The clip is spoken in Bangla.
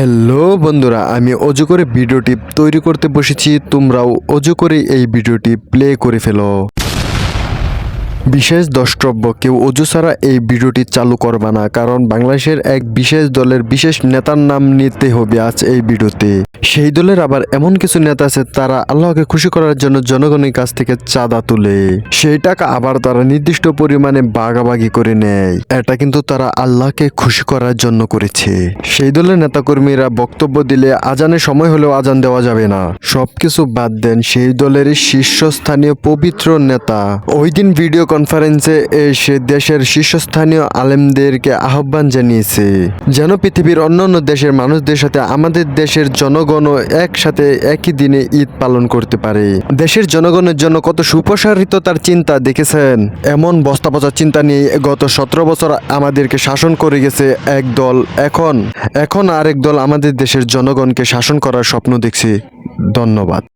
হ্যালো বন্ধুরা, আমি অজু করে ভিডিওটি তৈরি করতে বসেছি। তোমরাও অজু করে এই ভিডিওটি প্লে করে ফেলো। বিশেষ দ্রষ্টব্য কেউ অজু ছাড়া এই ভিডিওটি চালু করবে না, কারণ বাংলাদেশের এক বিশেষ দলের বিশেষ নেতার নাম নিতে হবে আজ এই ভিডিওতে। সেই দলের আবার এমন কিছু নেতা আছে, তারা আল্লাহকে খুশি করার জন্য জনগণের কাছ থেকে চাঁদা তুলে। সেই টাকা আবার তারা নির্দিষ্ট পরিমাণে বাগাবাগি করে নেয়। এটা কিন্তু তারা আল্লাহকে খুশি করার জন্য করেছে। সেই দলের নেতাকর্মীরা বক্তব্য দিলে আজানের সময় হলেও আজান দেওয়া যাবে না। সবকিছু বাদ দেন সেই দলের শীর্ষস্থানীয় পবিত্র নেতা। ওই দিন ভিডিও কনফারেন্সে এসে দেশের শীর্ষস্থানীয় আলেমদেরকে আহ্বান জানিয়েছে। যেন পৃথিবীর অন্যান্য দেশের মানুষদের সাথে আমাদের দেশের জনগণও একসাথে একই দিনে ঈদ পালন করতে পারে। দেশের জনগণের জন্য কত সুপ্রসারিত তার চিন্তা দেখেছেন? এমন বস্তা পচা চিন্তা নিয়ে গত সতেরো বছর আমাদেরকে শাসন করে গেছে এক দল। এখন এখন আরেক দল আমাদের দেশের জনগণকে শাসন করার স্বপ্ন দেখছে। ধন্যবাদ।